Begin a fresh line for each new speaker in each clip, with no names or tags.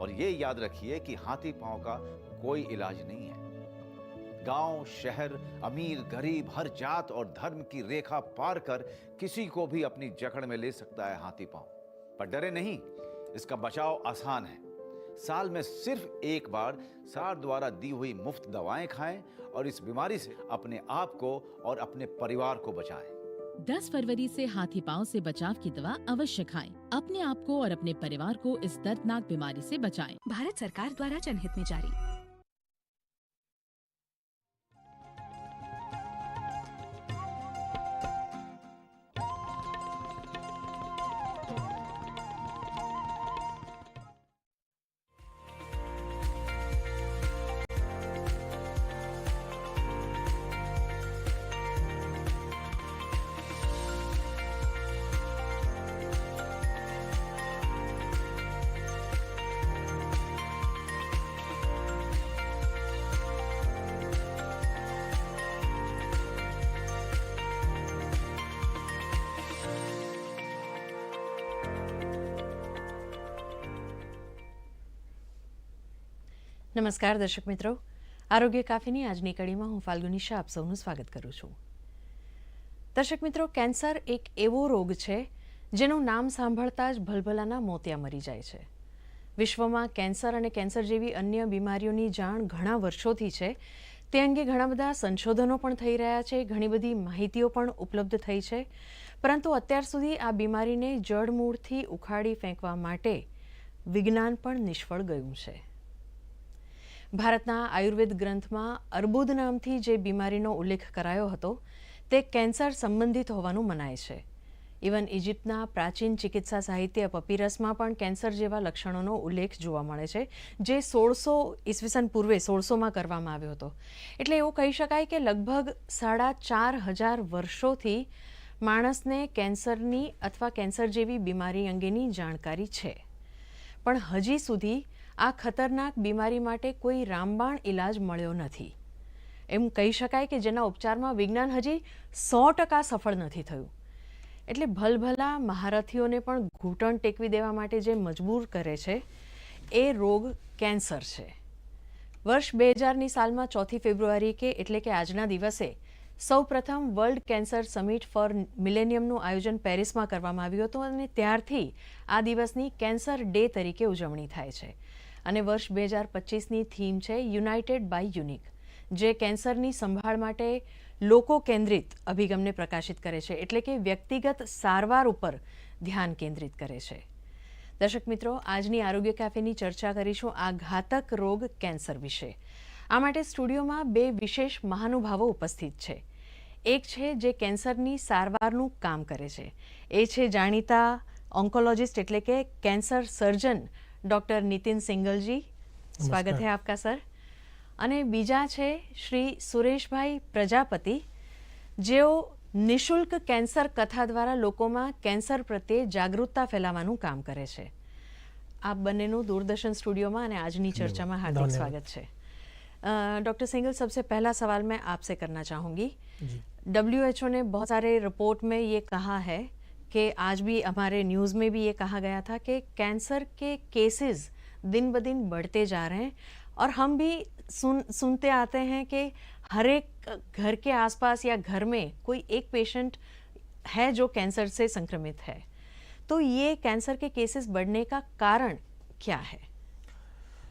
और ये याद रखिए कि हाथी पाँव का कोई इलाज नहीं है। गाँव, शहर, अमीर, गरीब, हर जात और धर्म की रेखा पार कर किसी को भी अपनी जकड़ में ले सकता है हाथी पाँव। पर डरे नहीं, इसका बचाव आसान है। साल में सिर्फ़ एक बार सार द्वारा दी हुई मुफ़्त दवाएँ खाएँ और इस बीमारी से अपने आप को और अपने परिवार को बचाएँ।
10 फरवरी से हाथी पाँव से बचाव की दवा अवश्य खाएँ। अपने आप को और अपने परिवार को इस दर्दनाक बीमारी से बचाएँ।
भारत सरकार द्वारा जनहित में जारी નમસ્કાર દર્શક મિત્રો. આરોગ્ય કાફીની આજની કડીમાં હું ફાલ્ગુની શાહ આપ સૌનું સ્વાગત કરું છું. દર્શક મિત્રો, કેન્સર એક એવો રોગ છે જેનું નામ સાંભળતા જ ભલભલાના મોતિયા મરી જાય છે. વિશ્વમાં કેન્સર અને કેન્સર જેવી અન્ય બીમારીઓની જાણ ઘણા વર્ષોથી છે. તે અંગે ઘણા બધા સંશોધનો પણ થઈ રહ્યા છે. ઘણી બધી માહિતીઓ પણ ઉપલબ્ધ થઈ છે. પરંતુ અત્યાર સુધી આ બીમારીને જડમૂળથી ઉખાડી ફેંકવા માટે વિજ્ઞાન પણ નિષ્ફળ ગયું છે. ભારતના આયુર્વેદ ગ્રંથમાં અર્બુદ નામથી જે બીમારીનો ઉલ્લેખ કરાયો હતો, તે કેન્સર સંબંધિત હોવાનું મનાય છે. ઇવન ઇજિપ્તના પ્રાચીન ચિકિત્સા સાહિત્ય પપીરસમાં પણ કેન્સર જેવા લક્ષણોનો ઉલ્લેખ જોવા મળે છે, જે સોળસો ઈસવીસન પૂર્વે સોળસોમાં કરવામાં આવ્યો હતો. એટલે એવું કહી શકાય કે લગભગ સાડા ચાર હજાર વર્ષોથી માણસને કેન્સરની અથવા કેન્સર જેવી બીમારી અંગેની જાણકારી છે. પણ હજી સુધી આ ખતરનાક બીમારી માટે કોઈ રામબાણ ઇલાજ મળ્યો નથી. એમ કહી શકાય કે જેના ઉપચારમાં વિજ્ઞાન હજી સો ટકા સફળ નથી થયું. એટલે ભલભલા મહારથીઓને પણ ઘૂંટણ ટેકવી દેવા માટે જે મજબૂર કરે છે, એ રોગ કેન્સર છે. વર્ષ બે હજારની સાલમાં ચોથી ફેબ્રુઆરી કે એટલે કે આજના દિવસે સૌ પ્રથમ વર્લ્ડ કેન્સર સમિટ ફોર મિલેનિયમનું આયોજન પેરિસમાં કરવામાં આવ્યું હતું અને ત્યારથી આ દિવસની કેન્સર ડે તરીકે ઉજવણી થાય છે. અને વર્ષ બે હજાર પચીસની થીમ છે યુનાઇટેડ બાય યુનિક, જે કેન્સરની સંભાળ માટે લોકો કેન્દ્રિત અભિગમને પ્રકાશિત કરે છે, એટલે કે વ્યક્તિગત સારવાર ઉપર ધ્યાન કેન્દ્રિત કરે છે. દર્શક મિત્રો, આજની આરોગ્ય કેફેની ચર્ચા કરીશું આ ઘાતક રોગ કેન્સર વિશે. આ માટે સ્ટુડિયોમાં બે વિશેષ મહાનુભાવો ઉપસ્થિત છે. એક છે જે કેન્સરની સારવારનું કામ કરે છે. એ છે જાણીતા ઓન્કોલોજિસ્ટ એટલે કે કેન્સર સર્જન ડૉક્ટર નીતિન સિંગલજી. સ્વાગત છે આપકા સર. અને બીજા છે શ્રી સુરેશભાઈ પ્રજાપતિ જેઓ નિઃશુલ્ક કેન્સર કથા દ્વારા લોકોમાં કેન્સર પ્રત્યે જાગૃતતા ફેલાવવાનું કામ કરે છે. આપ બંનેનું દૂરદર્શન સ્ટુડિયોમાં અને આજની ચર્ચામાં હાર્દિક સ્વાગત છે. ડૉક્ટર સિંગલ सबसे પહેલા સવાલ મેં આપસે કરના चाहूँगी ડબ્લ્યુએચઓ ને બહુ ने રિપોર્ટ મેં रिपोर्ट કહા ये कि आज भी हमारे न्यूज़ में भी ये कहा गया था कि कैंसर के केसेस दिन ब दिन बढ़ते जा रहे हैं। और हम भी सुन सुनते आते हैं कि हर एक घर के आसपास या घर में कोई एक पेशेंट है जो कैंसर से संक्रमित है। तो ये कैंसर के केसेस बढ़ने का कारण क्या है?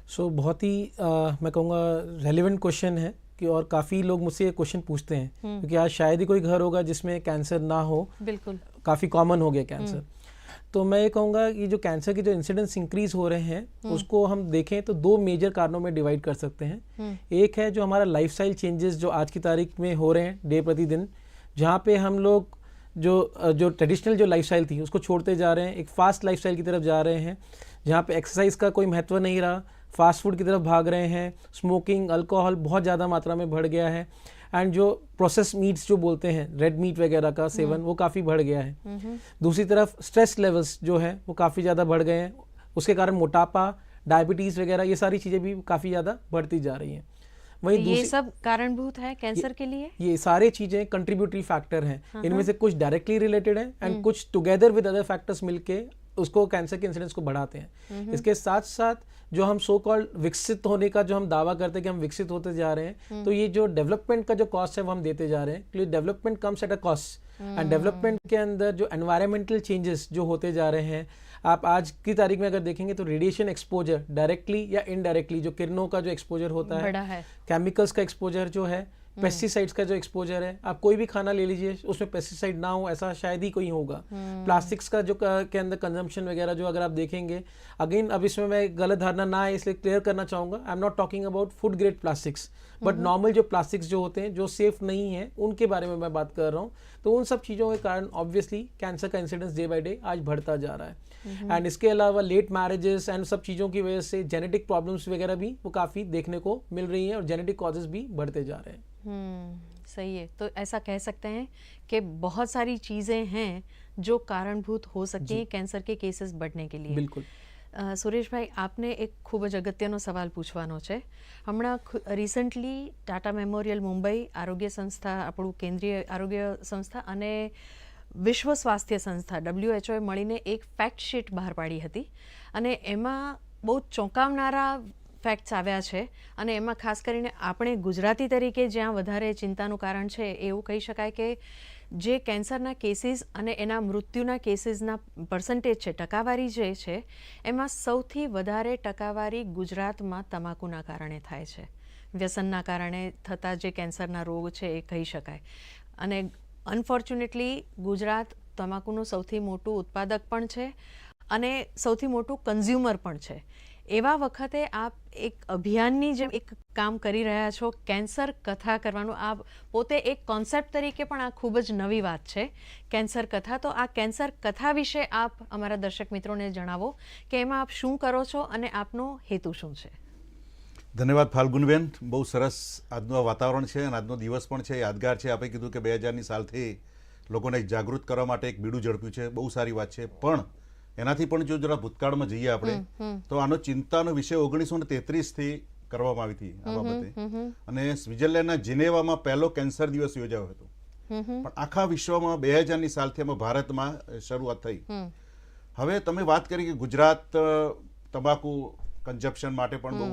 सो so, बहुत ही आ, मैं कहूँगा रेलिवेंट क्वेश्चन है कि और काफ़ी लोग मुझसे ये क्वेश्चन पूछते हैं। क्योंकि आज शायद ही कोई घर होगा जिसमें कैंसर ना हो।
बिल्कुल।
काफ़ी कॉमन हो गया कैंसर तो मैं ये कहूँगा कि जो कैंसर के जो इंसिडेंस इंक्रीज हो रहे हैं उसको हम देखें तो दो मेजर कारणों में डिवाइड कर सकते हैं। एक है जो हमारा लाइफस्टाइल चेंजेस जो आज की तारीख में हो रहे हैं डे प्रतिदिन जहाँ पे हम लोग जो जो ट्रेडिशनल जो लाइफस्टाइल थी उसको छोड़ते जा रहे हैं। एक फास्ट लाइफस्टाइल की तरफ़ जा रहे हैं जहाँ पे एक्सरसाइज का कोई महत्व नहीं रहा। फास्ट फ़ूड की तरफ़ भाग रहे हैं। स्मोकिंग अल्कोहल बहुत ज़्यादा मात्रा में बढ़ गया है। एंड जो प्रोसेस मीट्स जो बोलते हैं रेड मीट वगैरह का सेवन वो काफ़ी बढ़ गया है। दूसरी तरफ़ स्ट्रेस लेवल्स जो है वो काफ़ी ज़्यादा बढ़ गए हैं। उसके कारण मोटापा डायबिटीज़ वगैरह ये सारी चीज़ें भी काफ़ी ज़्यादा बढ़ती जा रही हैं।
वही ये सब कारणभूत है कैंसर के लिए?
ये सारे चीज़ें कंट्रीब्यूटरी फैक्टर हैं। इनमें से कुछ डायरेक्टली रिलेटेड हैं एंड कुछ टुगेदर विद अदर फैक्टर्स मिलके उसको कैंसर के इंसिडेंस को बढ़ाते हैं। इसके साथ साथ जो हम सो कॉल्ड विकसित होने का जो हम दावा करते हैं कि हम विकसित होते जा रहे हैं तो ये जो डेवलपमेंट का जो कॉस्ट है वो हम देते जा रहे हैं क्योंकि development comes at a cost and development के अंदर जो एनवायरमेंटल चेंजेस जो होते जा रहे हैं आप आज की तारीख में अगर देखेंगे तो रेडिएशन एक्सपोजर डायरेक्टली या इनडायरेक्टली जो किरणों का जो एक्सपोजर होता है
है।
केमिकल्स का एक्सपोजर जो है पेस्टिसाइड्स का जो एक्सपोजर है आप कोई भी खाना ले लीजिए उसमें पेस्टिसाइड ना हो ऐसा शायद ही कोई होगा। प्लास्टिक्स का जो के अंदर कंजम्पशन वगैरह जो अगर आप देखेंगे अगेन अब इसमें मैं गलत धारणा ना है इसलिए क्लियर करना चाहूँगा I am not talking about food grade plastics but normal जो प्लास्टिक्स जो होते हैं जो सेफ़ नहीं है उनके बारे में मैं बात कर रहा हूँ। तो उन सब चीज़ों के कारण ऑब्वियसली कैंसर का इंसिडेंस डे बाई डे आज बढ़ता जा रहा है। एंड इसके अलावा लेट मैरिजेस एंड सब चीज़ों की वजह से जेनेटिक प्रॉब्लम्स वगैरह भी वो काफ़ी देखने को मिल रही हैं और जेनेटिक कॉजेज भी बढ़ते जा रहे हैं।
हम्म सही है तो ऐसा कह सकते हैं कि बहुत सारी चीज़ें हैं जो कारणभूत हो सकती हैं कैंसर के કેસીસ बढ़ने के लिए
બિલકુલ
અ, સુરેશભાઈ આપને એક ખૂબ જ અગત્યનો સવાલ પૂછવાનો છે હમણાં રિસન્ટલી ટાટા મેમોરિયલ મુંબઈ આરોગ્ય સંસ્થા આપણું કેન્દ્રીય આરોગ્ય સંસ્થા અને વિશ્વ સ્વાસ્થ્ય સંસ્થા ડબ્લ્યુએચઓએ મળીને એક ફેક્ટ શીટ બહાર પાડી હતી અને એમાં બહુ ચોંકાવનારા ફેક્ટ્સ આવ્યા છે અને એમાં ખાસ કરીને આપણે ગુજરાતી તરીકે જ્યાં વધારે ચિંતાનું કારણ છે એવું કહી શકાય કે જે કેન્સરના કેસીસ અને એના મૃત્યુના કેસીસના પર્સન્ટેજ છે, ટકાવારી જે છે, એમાં સૌથી વધારે ટકાવારી ગુજરાતમાં તમાકુના કારણે થાય છે. વ્યસનના કારણે થતા જે કેન્સરના રોગ છે એ કહી શકાય. અને અનફોર્ચ્યુનેટલી ગુજરાત તમાકુનું સૌથી મોટું ઉત્પાદક પણ છે અને સૌથી મોટું કન્ઝ્યુમર પણ છે. એવા વખતે આપ એક અભિયાનની જેમ એક કામ કરી રહ્યા છો, કેન્સર કથા કરવાનું. આ પોતે એક કોન્સેપ્ટ તરીકે પણ આ ખૂબ જ નવી વાત છે. કેન્સર કથા. તો આ કેન્સર કથા વિશે આપ અમારા દર્શક મિત્રોને જણાવો કે એમાં આપ શું કરો છો અને આપનો હેતુ શું છે?
ધન્યવાદ ફાલ્ગુનબેન. બહુ સરસ આજનું આ વાતાવરણ છે અને આજનો દિવસ પણ છે. યાદગાર છે. આપણે કીધું કે બે હજારની સાલથી લોકોને જાગૃત કરવા માટે એક બીડું ઝડપ્યું છે. બહુ સારી વાત છે. પણ એનાથી પણ જો જરા ભૂતકાળમાં જઈએ આપણે તો આનો ચિંતાનો વિષય ઓગણીસો ને તેત્રીસથી કરવામાં આવી હતી આ બાબતે. અને સ્વિટરલેન્ડના જિનેવામાં પહેલો કેન્સર દિવસ યોજાયો હતો. પણ આખા વિશ્વમાં બે હજારની સાલથી અમે ભારતમાં શરૂઆત થઈ. હવે તમે વાત કરી કે ગુજરાત તમાકુ કન્ઝપ્શન માટે પણ બહુ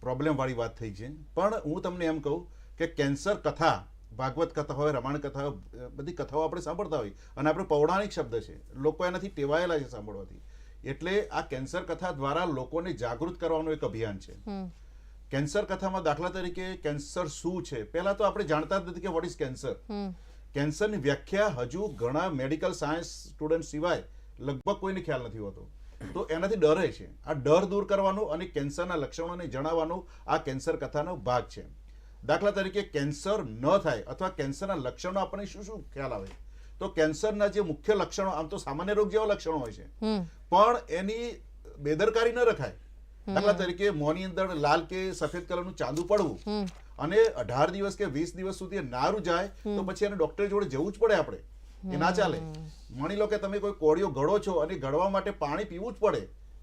પ્રોબ્લેમ વાળી વાત થઈ છે. પણ હું તમને એમ કહું કે કેન્સર કથા ભાગવત કથા હોય રામાયણ કથા હોય, બધી કથાઓ આપણે સાંભળતા હોય અને આપણે પૌરાણિક શબ્દ છે. લોકો એનાથી ટેવાયેલા છે સાંભળવાથી. એટલે આ કેન્સર કથા દ્વારા લોકોને જાગૃત કરવાનું એક અભિયાન છે. કેન્સર કથામાં દાખલા તરીકે કેન્સર શું છે? પહેલા તો આપણે જાણતા જ નથી કે વોટ ઇઝ કેન્સર કેન્સરની વ્યાખ્યા હજુ ઘણા મેડિકલ સાયન્સ સ્ટુડન્ટ સિવાય લગભગ કોઈને ખ્યાલ નથી હોતો. તો એનાથી ડરે છે. આ ડર દૂર કરવાનું અને કેન્સરના લક્ષણોને જણાવવાનું આ કેન્સર કથાનો ભાગ છે. દાખલા તરીકે કેન્સર ન થાય અથવા કેન્સરના લક્ષણો આપણને શું શું ખ્યાલ આવે? તો કેન્સરના જે મુખ્ય લક્ષણો આમ તો સામાન્ય રોગ જેવા લક્ષણો હોય છે. પણ એની બેદરકારી ન રખાય. દાખલા તરીકે મોંની અંદર લાલ કે સફેદ કલરનું ચાંદુ પડવું અને અઢાર દિવસ કે વીસ દિવસ સુધી નારું જાય તો પછી એને ડોક્ટર જોડે જવું જ પડે આપણે. એ ના ચાલે. માની લો કે તમે કોઈ કોળિયો ગળો છો અને ઘડવા માટે પાણી પીવું જ પડે.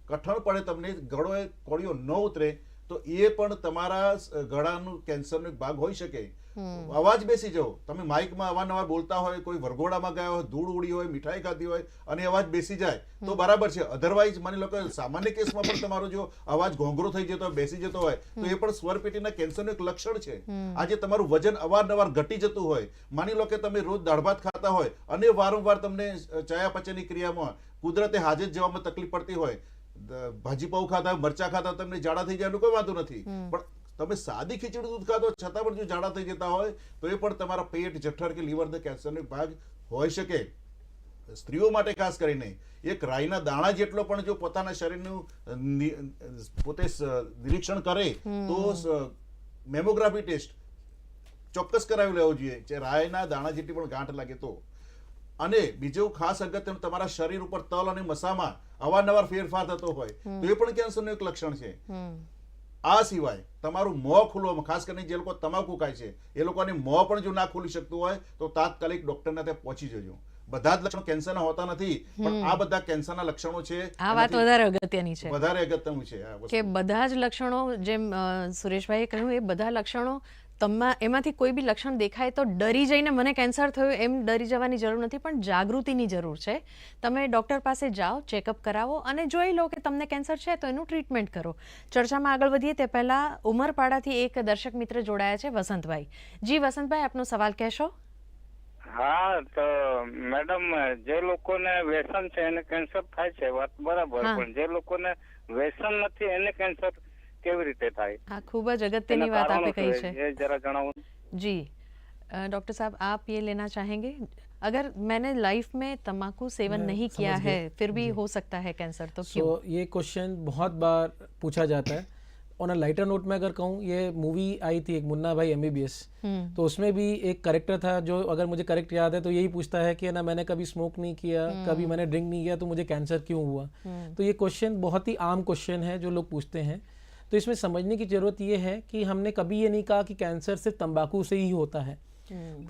કઠણ પડે તમને ગળો એ કોળિયો ન ઉતરે તો એ પણ તમારા ગળાનું કેન્સરનો એક ભાગ હોઈ શકે. અવાજ બેસી જાઓ. તમે માઇકમાં અવારનવાર બોલતા હોય કોઈ વરઘોડામાં ગયા હોય ધૂળ ઉડી હોય મીઠાઈ ખાધી હોય અને અવાજ બેસી જાય તો બરાબર છે. અધરવાઇઝ માની લો કે સામાન્ય કેસમાં પણ તમારો જો અવાજ ઘોંઘરો થઈ જતો હોય બેસી જતો હોય તો એ પણ સ્વરપેટીના કેન્સરનું એક લક્ષણ છે. આજે તમારું વજન અવારનવાર ઘટી જતું હોય માની લો કે તમે રોજ દાળ ભાત ખાતા હોય અને વારંવાર તમને ચયાપચયની ક્રિયામાં કુદરતે હાજર જવામાં તકલીફ પડતી હોય દ- ભાજી પાઉં ખાતા મરચા ખાતા તમને જાડા થઈ જાય કોઈ વાંધો નથી. પણ તમે સાદી ખીચડી દૂધ ખાતો છતાં પણ જો જાડા થઈ જતા હોય તો એ પણ તમારા પેટ જઠર કે લીવર કેન્સરનો ભાગ હોઈ શકે. સ્ત્રીઓ માટે ખાસ કરીને એક રાઈના દાણા જેટલો પણ જો પોતાના શરીરનું પોતે નિરીક્ષણ કરે તો મેમોગ્રાફી ટેસ્ટ ચોક્કસ કરાવી લેવો જોઈએ. જે રાયના દાણા જેટલી પણ ગાંઠ લાગે તો. અને બીજું ખાસ અગત્યનું તમારા શરીર ઉપર તલ અને મસામાં અવારનવાર ફેરફાર થતો હોય તો એ પણ કેન્સરનું એક લક્ષણ છે. આ સિવાય તમારું મોં ખુલવામાં ખાસ કરીને જે લોકો તમાકુ ખાય છે એ લોકોને મોં પણ જો ના ખુલી શકતું હોય તો તાત્કાલિક ડોક્ટરના ત્યાં પહોંચી જજો. બધા જ લક્ષણો કેન્સરના હોતા નથી પણ આ બધા કેન્સરના લક્ષણો છે
આ વાત વધારે અગત્યની છે.
વધારે અગત્યનું છે
કે બધા જ લક્ષણો જેમ સુરેશભાઈએ કહ્યું એ બધા લક્ષણો તમા એમાંથી કોઈ બી લક્ષણ દેખાય તો ડરી જઈને મને કેન્સર થયું એમ ડરી જવાની જરૂર નથી પણ જાગૃતિની જરૂર છે. તમે ડૉક્ટર પાસે જાઓ ચેકઅપ કરાવો અને જોઈ લો કે તમને કેન્સર છે તો એનું ટ્રીટમેન્ટ કરો. ચર્ચામાં આગળ વધીએ તે પહેલાં ઉમરપાડાથી એક દર્શક મિત્ર જોડાયા છે વસંતભાઈ. જી વસંતભાઈ આપનો સવાલ કહેશો?
હા તો મેડમ જે લોકોને વ્યસન છે એને કેન્સર થાય છે વાત બરાબર. પણ જે લોકોને વ્યસન નથી એને કેન્સર કેવી રીતે થાય
આ ખૂબ જ અગત્યની
એના
વાત આપે
કારણો
કહી
શું
છે
એ જરા જણાવો
जी अ, डॉक्टर साहब आप ये लेना चाहेंगे अगर मैंने लाइफ में तंबाकू सेवन
मैं
नहीं
समझ
किया
गया।
है फिर भी हो सकता है कैंसर तो
सो
क्यों
ये क्वेश्चन बहुत बार पूछा जाता है ऑन अ लाइटर नोट में अगर कहूँ ये मूवी आई थी एक मुन्ना भाई एम
हम्म
तो उसमें भी एक करेक्टर था जो अगर मुझे करेक्ट याद है तो यही पूछता है कि ना मैंने कभी स्मोक नहीं किया कभी मैंने ड्रिंक नहीं किया तो मुझे कैंसर क्यों हुआ तो ये क्वेश्चन बहुत ही आम क्वेश्चन है जो लोग पूछते हैं तो इसमें समझने की ज़रूरत ये है कि हमने कभी ये नहीं कहा कि कैंसर सिर्फ़ तंबाकू से ही होता है।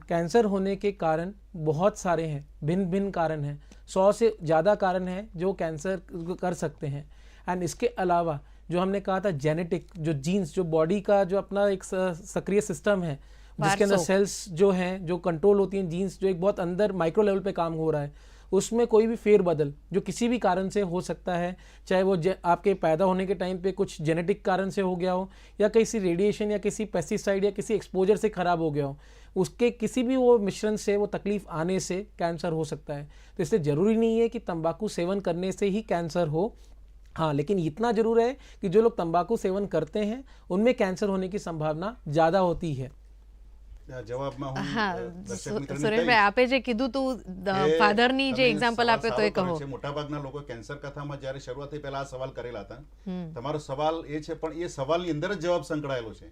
कैंसर होने के कारण बहुत सारे हैं भिन्न भिन्न कारण हैं सौ से ज़्यादा कारण हैं जो कैंसर कर सकते हैं। एंड इसके अलावा जो हमने कहा था जेनेटिक जो जीन्स जो बॉडी का जो अपना एक सक्रिय सिस्टम है जिसके अंदर सेल्स जो हैं जो कंट्रोल होती हैं जीन्स जो एक बहुत अंदर माइक्रो लेवल पे काम हो रहा है उसमें कोई भी फेरबदल जो किसी भी कारण से हो सकता है, चाहे वो आपके पैदा होने के टाइम पे कुछ जेनेटिक कारण से हो गया हो, या किसी रेडिएशन या किसी पेस्टिसाइड या किसी एक्सपोजर से खराब हो गया हो, उसके किसी भी वो मिश्रण से, वो तकलीफ़ आने से कैंसर हो सकता है। तो इसलिए ज़रूरी नहीं है कि तंबाकू सेवन करने से ही कैंसर हो। हाँ लेकिन इतना ज़रूर है कि जो लोग तंबाकू सेवन करते हैं, उनमें कैंसर होने की संभावना ज़्यादा होती है।
જવાબમાં હું
સુરેશભાઈ આપે જે કીધું તું ફાધરની જે એક્ઝામ્પલ આપ્યો તો એ કહો.
છે. મોટાભાગના લોકો કેન્સર કથામાં જ્યારે શરૂઆત થઈ પહેલા આ સવાલ કરેલા હતા. તમારો સવાલ એ છે પણ એ સવાલની અંદર જ જવાબ સંકળાયેલો છે.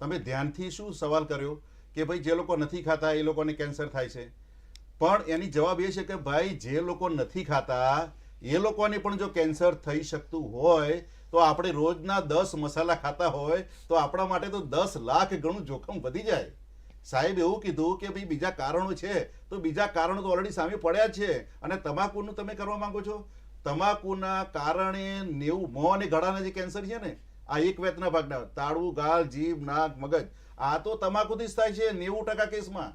તમે ધ્યાનથી શું સવાલ કર્યો કે ભાઈ જે લોકો નથી ખાતા એ લોકોને કેન્સર થાય છે? પણ એની જવાબ એ છે કે ભાઈ જે લોકો નથી ખાતા એ લોકોને પણ જો કેન્સર થઈ શકતું હોય તો આપણે રોજના દસ મસાલા ખાતા હોય તો આપણા માટે તો દસ લાખ ગણું જોખમ વધી જાય. સાહેબ, એવું કીધું કે ભાઈ બીજા કારણો છે. તો બીજા કારણો તો ઓલરેડી સામે પડ્યા છે. અને તમાકુનું તમે કરવા માંગો છો? તમાકુના કારણે નેવું મોં અને ગળાના જે કેન્સર છે ને, આ એક વેતના ભાગના, તાળું, ગાલ, જીભ, નાક, મગજ, આ તો તમાકુથી જ થાય છે નેવું ટકા કેસમાં.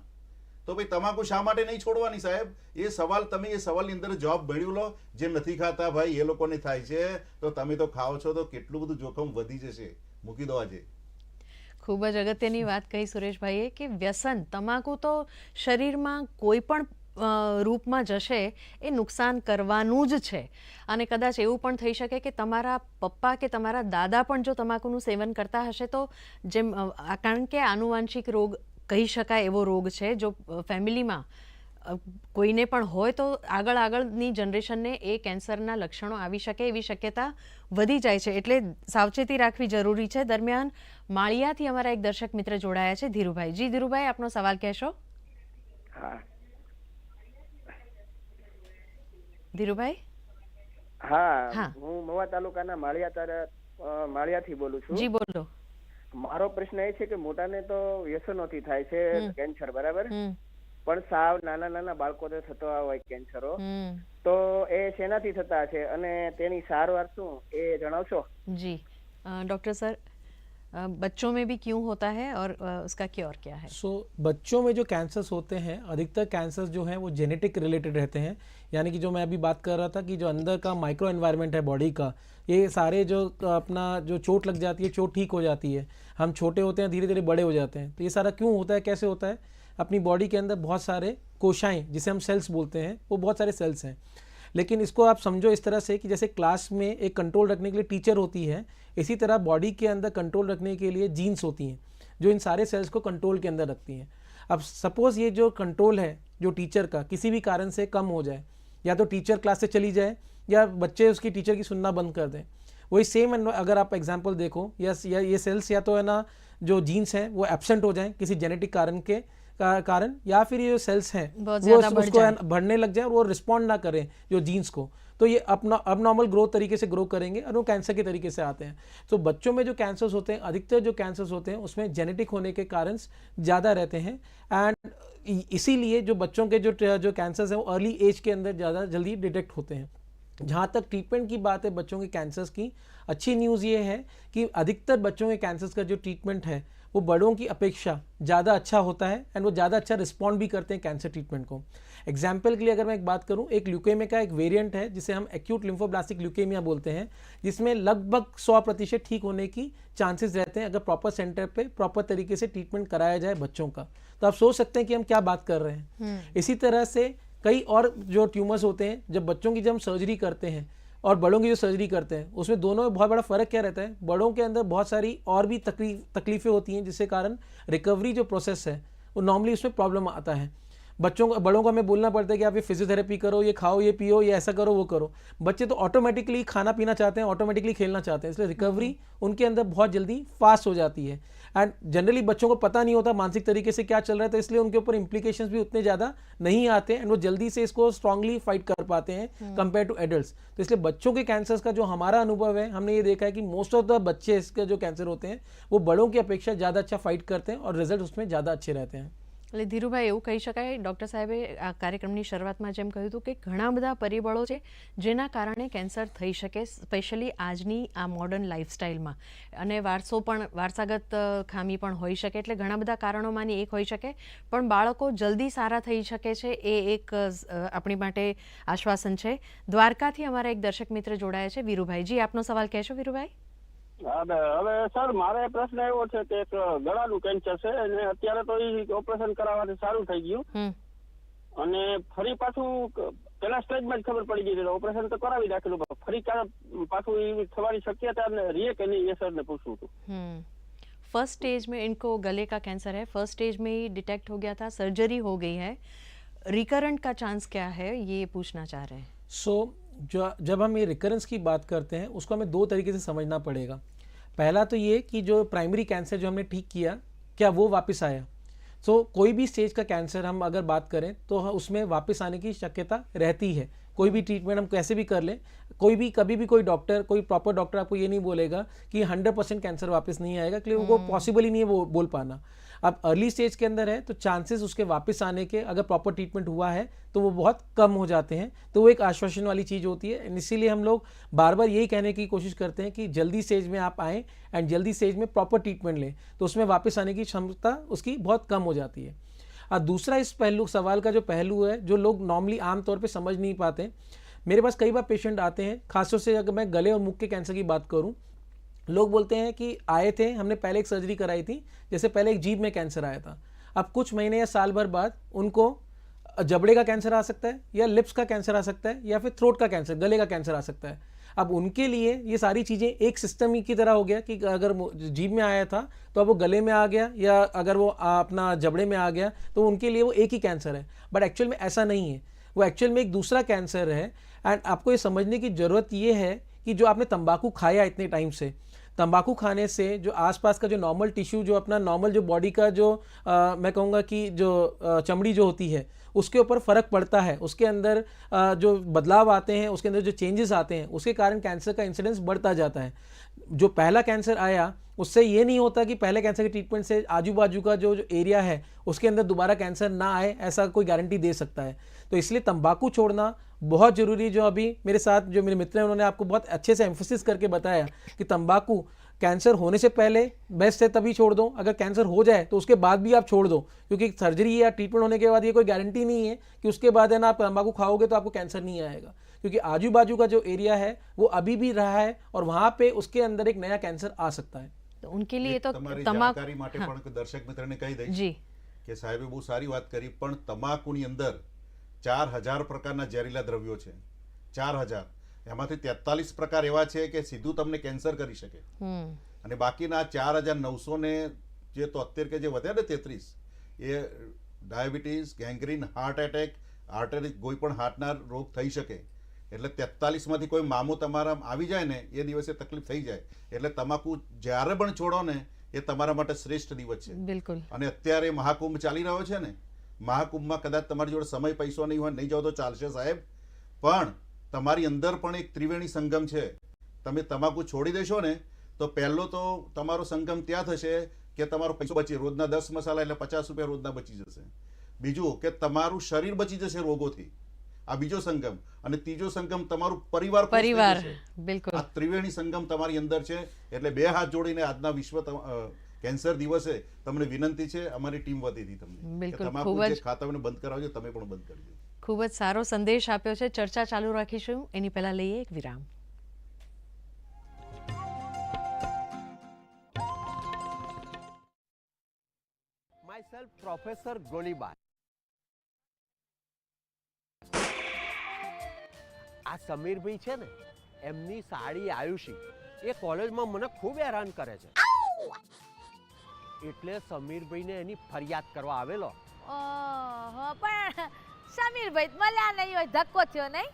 તો ભાઈ તમાકુ શા માટે નહીં છોડવાની સાહેબ? એ સવાલ તમે એ સવાલની અંદર જવાબ મેળવી લો. જે નથી ખાતા ભાઈ, એ લોકોને થાય છે. તો તમે તો ખાઓ છો તો કેટલું બધું જોખમ વધી જશે. મૂકી દો આજે.
ખૂબ જ અગત્યની વાત કહી સુરેશભાઈએ કે વ્યસન, તમાકુ તો શરીરમાં કોઈ પણ રૂપમાં જશે એ નુકસાન કરવાનું જ છે. અને કદાચ એવું પણ થઈ શકે કે તમારા પપ્પા કે તમારા દાદા પણ જો તમાકુનું સેવન કરતા હશે તો જેમ કારણ કે આનુવાંશિક રોગ કહી શકાય એવો રોગ છે, જો ફેમિલીમાં કોઈને પણ હોય તો આગળ આગળની જનરેશનને એ કેન્સરના લક્ષણો આવી શકે એવી શક્યતા વધી જાય છે. એટલે સાવચેતી રાખવી જરૂરી છે. દરમિયાન માળિયાથી અમારા એક દર્શક મિત્ર જોડાયા છે ધીરુભાઈ. જી ધીરુભાઈ આપનો સવાલ કહેશો?
હા.
ધીરુભાઈ?
હા
હા.
મવા તાલુકાના માળિયા તારા માળિયાથી બોલું છું.
જી બોલો.
મારો પ્રશ્ન એ છે કે મોટાને તો વ્યસનોથી થાય છે કેન્સર બરાબર? પણ સાવ નાના નાના બાળકોને થતો હોય કેન્સરો
હમ
તો એ શેનાથી થતા છે અને તેની સારવાર શું એ જણાવશો
जी अ, डॉक्टर सर अ, बच्चों में भी क्यों होता है और अ, उसका क्योर क्या है
सो बच्चों में जो कैंसर्स होते हैं अधिकतर कैंसर्स जो हैं वो जेनेटिक रिलेटेड रहते हैं यानी कि जो मैं अभी बात कर रहा था कि जो अंदर का माइक्रो एनवायरनमेंट है बॉडी का ये सारे जो अपना जो चोट लग जाती है चोट ठीक हो जाती है हम छोटे होते हैं धीरे धीरे बड़े हो जाते हैं तो ये सारा क्यों होता है कैसे होता है अपनी बॉडी के अंदर बहुत सारे कोशाएँ जिसे हम सेल्स बोलते हैं वो बहुत सारे सेल्स हैं। लेकिन इसको आप समझो इस तरह से कि जैसे क्लास में एक कंट्रोल रखने के लिए टीचर होती है इसी तरह बॉडी के अंदर कंट्रोल रखने के लिए जीन्स होती हैं जो इन सारे सेल्स को कंट्रोल के अंदर रखती हैं। अब सपोज़ ये जो कंट्रोल है जो टीचर का किसी भी कारण से कम हो जाए या तो टीचर क्लास से चली जाए या बच्चे उसकी टीचर की सुनना बंद कर दें। वही सेम अगर आप एग्ज़ाम्पल देखो या, या सेल्स या तो है ना जो जीन्स हैं वो एब्सेंट हो जाएँ किसी जेनेटिक कारण का, कारण या फिर ये जो सेल्स हैं वो उसको बढ़ने लग जाए और वो रिस्पॉन्ड ना करें जो जीन्स को। तो ये अपना अब नॉर्मल ग्रोथ तरीके से ग्रो करेंगे और वो कैंसर के तरीके से आते हैं। तो बच्चों में जो कैंसर्स होते हैं अधिकतर जो कैंसर्स होते हैं उसमें जेनेटिक होने के कारण ज़्यादा रहते हैं। एंड इसीलिए जो बच्चों के जो जो कैंसर्स हैं वो अर्ली एज के अंदर ज़्यादा जल्दी डिटेक्ट होते हैं। जहाँ तक ट्रीटमेंट की बात है बच्चों के कैंसर्स की अच्छी न्यूज़ ये है कि अधिकतर बच्चों के कैंसर्स का जो ट्रीटमेंट है वो बड़ों की अपेक्षा ज़्यादा अच्छा होता है एंड वो ज़्यादा अच्छा रिस्पॉन्ड भी करते हैं कैंसर ट्रीटमेंट को। एग्ज़ाम्पल के लिए अगर मैं एक बात करूँ एक ल्यूकेमिया का एक वेरिएंट है जिसे हम एक्यूट लिम्फोब्लास्टिक ल्यूकेमिया बोलते हैं जिसमें लगभग सौ प्रतिशत ठीक होने की चांसेस रहते हैं अगर प्रॉपर सेंटर पर प्रॉपर तरीके से ट्रीटमेंट कराया जाए बच्चों का। तो आप सोच सकते हैं कि हम क्या बात कर रहे हैं। इसी तरह से कई और जो ट्यूमर्स होते हैं जब बच्चों की जब हम सर्जरी करते हैं और बड़ों की जो सर्जरी करते हैं, उसमें दोनों में बहुत बड़ा फ़र्क क्या रहता है? बड़ों के अंदर बहुत सारी और भी तकलीफ़, तकलीफ़ें होती हैं, जिसके कारण रिकवरी जो प्रोसेस है, वो नॉर्मली उसमें प्रॉब्लम आता है। बच्चों को बड़ों को हमें बोलना पड़ता है कि आप ये फिजियोथेरेपी करो ये खाओ ये पियो ये ऐसा करो वो करो। बच्चे तो ऑटोमेटिकली खाना पीना चाहते हैं ऑटोमेटिकली खेलना चाहते हैं इसलिए रिकवरी उनके अंदर बहुत जल्दी फास्ट हो जाती है। एंड जनरली बच्चों को पता नहीं होता मानसिक तरीके से क्या चल रहा है तो इसलिए उनके ऊपर इंप्लीकेशंस भी उतने ज़्यादा नहीं आते एंड वो जल्दी से इसको स्ट्रांगली फाइट कर पाते हैं कंपेयर टू एडल्ट तो इसलिए बच्चों के कैंसर्स का जो हमारा अनुभव है हमने ये देखा है कि मोस्ट ऑफ़ द बच्चे इसके जो कैंसर होते हैं वो बड़ों की अपेक्षा ज़्यादा अच्छा फाइट करते हैं और रिज़ल्ट उसमें ज़्यादा अच्छे रहते हैं।
એટલે ધીરુભાઈ, એવું કહી શકાય, ડૉક્ટર સાહેબે આ કાર્યક્રમની શરૂઆતમાં જેમ કહ્યું હતું કે ઘણા બધા પરિબળો છે જેના કારણે કેન્સર થઈ શકે, સ્પેશિયલી આજની આ મોડર્ન લાઇફસ્ટાઇલમાં અને વારસો પણ, વારસાગત ખામી પણ હોઈ શકે, એટલે ઘણા બધા કારણોમાંની એક હોઈ શકે. પણ બાળકો જલ્દી સારા થઈ શકે છે એ એક આપણી માટે આશ્વાસન છે. દ્વારકાથી અમારા એક દર્શક મિત્ર જોડાયા છે, વીરુભાઈ જી. આપનો સવાલ કહેશો, વીરુભાઈ?
અને હવે સર મારે પ્રશ્ન એવો છે કે એક ગળાનું કેન્સર છે અને અત્યારે તો એ ઓપરેશન કરાવવાથી સારું થઈ ગયું
હમ
અને ફરી પાછું ક- પેલા સ્ટેજમાં જ ખબર પડી ગઈ એટલે ઓપરેશન તો કરાવી નાખેલું પણ ફરી ક્યારે પાછું એ થવાની શક્યતા ને રીએ કે નહીં એ સરને પૂછવું હતું
हम्म फर्स्ट स्टेज में इनको गले का कैंसर है फर्स्ट स्टेज में ही डिटेक्ट हो गया था सर्जरी हो गई है रिकरेंट का चांस क्या है ये पूछना चाह रहे हैं
सो जो जब हम ये रिकरेंस की बात करते हैं उसको हमें दो तरीके से समझना पड़ेगा। पहला तो ये कि जो प्राइमरी कैंसर जो हमने ठीक किया क्या वो वापस आया? सो so, कोई भी स्टेज का कैंसर हम अगर बात करें तो उसमें वापस आने की शक्यता रहती है। कोई भी ट्रीटमेंट हम कैसे भी कर लें कोई भी कभी भी कोई डॉक्टर कोई प्रॉपर डॉक्टर आपको ये नहीं बोलेगा कि हंड्रेड परसेंट कैंसर वापस नहीं आएगा क्योंकि वो पॉसिबल ही नहीं है वो बोल पाना। अब अर्ली स्टेज के अंदर है तो चांसेस उसके वापस आने के, अगर प्रॉपर ट्रीटमेंट हुआ है तो वो बहुत कम हो जाते हैं। तो वो एक आश्वासन वाली चीज़ होती है। इसीलिए हम लोग बार बार यही कहने की कोशिश करते हैं कि जल्दी स्टेज में आप आएँ एंड जल्दी स्टेज में प्रॉपर ट्रीटमेंट लें तो उसमें वापस आने की क्षमता उसकी बहुत कम हो जाती है। और दूसरा इस पहलू, सवाल का जो पहलू है, जो लोग नॉर्मली आमतौर पर समझ नहीं पाते, मेरे पास कई बार पेशेंट आते हैं, खासतौर से अगर मैं गले और मुख के कैंसर की बात करूँ लोग बोलते हैं कि आए थे, हमने पहले एक सर्जरी कराई थी, जैसे पहले एक जीभ में कैंसर आया था। अब कुछ महीने या साल भर बाद उनको जबड़े का कैंसर आ सकता है, या लिप्स का कैंसर आ सकता है, या फिर थ्रोट का कैंसर गले का कैंसर आ सकता है। अब उनके लिए ये सारी चीज़ें एक सिस्टम ही की तरह हो गया कि अगर जीभ में आया था तो अब वो गले में आ गया, या अगर वो अपना जबड़े में आ गया तो उनके लिए वो एक ही कैंसर है। बट एक्चुअल में ऐसा नहीं है। वो एक्चुअल में एक दूसरा कैंसर है। एंड आपको ये समझने की ज़रूरत ये है कि जो आपने तंबाकू खाया इतने टाइम से तंबाकू खाने से जो आसपास का जो नॉर्मल टिश्यू जो अपना नॉर्मल जो बॉडी का जो आ, मैं कहूँगा कि जो चमड़ी जो होती है उसके ऊपर फ़र्क पड़ता है। उसके अंदर जो बदलाव आते हैं उसके अंदर जो चेंजेस आते हैं उसके कारण कैंसर का इंसिडेंस बढ़ता जाता है। जो पहला कैंसर आया उससे ये नहीं होता कि पहले कैंसर के ट्रीटमेंट से आजू बाजू का जो जो एरिया है उसके अंदर दोबारा कैंसर ना आए ऐसा कोई गारंटी दे सकता है। तो इसलिए तंबाकू छोड़ना बहुत ज़रूरी जो अभी मेरे साथ जो मेरे मित्र हैं उन्होंने आपको बहुत अच्छे से एम्फोसिस करके बताया कि तंबाकू कैंसर होने से पहले बेस्ट है तभी छोड़ दो अगर कैंसर हो जाए तो उसके बाद भी आप छोड़ दो क्योंकि सर्जरी या ट्रीटमेंट होने के बाद ये कोई गारंटी नहीं है कि उसके बाद है ना आप तंबाकू खाओगे तो आपको कैंसर नहीं आएगा क्योंकि आजू बाजू का जो एरिया है वो अभी भी रहा है और वहाँ पे उसके अंदर एक नया कैंसर आ सकता है
तो उनके लिए तो
તમારી
तमाक
જાણકારી માટે
हाँ,
પણ દર્શક મિત્રને કહી દઈશ
जी
કે સાહેબે બહુ સારી વાત કરી પણ તમાકુની અંદર ચાર હજાર પ્રકારના ઝેરીલા દ્રવ્યો છે. ચાર હજાર. એમાંથી તેતાલીસ પ્રકાર એવા છે કે સીધું તમને કેન્સર કરી શકે. અને બાકીના ચાર હજાર નવસો ને જે તોતેર કે જે વધ્યા ને તેત્રીસ એ diabetes gangrene heart attack artery કોઈ પણ હાર્ટના રોગ થઈ શકે. એટલે તેતાલીસમાંથી કોઈ મામો તમારા આવી જાય ને એ દિવસે તકલીફ થઈ જાય. એટલે તમાકુ જ્યારે પણ છોડો ને એ તમારા માટે શ્રેષ્ઠ દિવસ છે.
બિલકુલ.
અને અત્યારે મહાકુંભ ચાલી રહ્યો છે ને મહાકુંભમાં કદાચ તમારી જોડે સમય પૈસો નહીં હોય નહીં જાઓ તો ચાલશે સાહેબ. પણ તમારી અંદર પણ એક ત્રિવેણી સંગમ છે. તમે તમાકુ છોડી દેશો ને તો પહેલો તો તમારો સંગમ ત્યાં થશે કે તમારો પૈસો બચી રોજના દસ મસાલા એટલે પચાસ રૂપિયા રોજના બચી જશે. બીજું કે તમારું શરીર બચી જશે રોગોથી. આ બીજો સંગમ. અને ત્રીજો સંગમ તમારું પરિવાર પરિવાર.
બિલકુલ.
આ ત્રિવેણી સંગમ તમારી અંદર છે એટલે બે હાથ જોડીને આજના વિશ્વ કેન્સર દિવસે તમને વિનંતી છે અમારી ટીમ વતીથી તમને. કે
બિલકુલ, ખૂબ
જ- ખાતાઓને બંધ કરાવજો તમે પણ બંધ કરજો.
ખૂબ જ સારો સંદેશ આપ્યો છે. ચર્ચા ચાલુ રાખીશું. એની પહેલા લઈએ એક વિરામ.
Myself Professor Golibar. આ સમીરભાઈ છે ને એમની સાડી આયુષી. એ કોલેજમાં મને ખૂબ હેરાન કરે છે. એટલે સમીરભાઈને એની ફરિયાદ કરવા આવેલો.
ઓહો, પણ સમીરભાઈ મળ્યા નહીં હોય, ધક્કો થયો નહીં?